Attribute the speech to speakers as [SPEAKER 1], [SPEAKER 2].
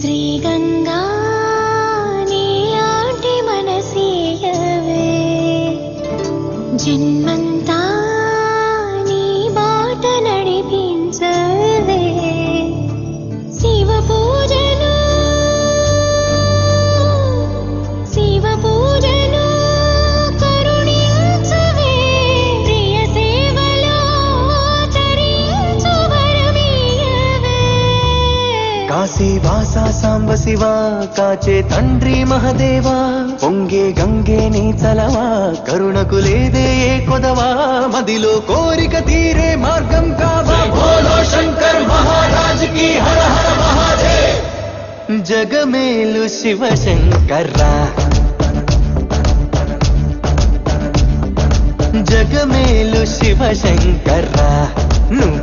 [SPEAKER 1] श्रीगङ्गानि मनसि जन्मन्
[SPEAKER 2] కాశీ వాసా సాంబ శివ కాచే తండ్రి మహదేవా పొంగే గంగే నీ చలవా కరుణకు లేదే ఏ కొదవా మదిలో కోరిక తీరే మార్గం కావా. బోలో శంకర్ మహారాజ్కి హర హర మహాదేవ్ జగమేలు శివ శంకర్రా జగమేలు శివ శంకర్రా నువ్వుంటే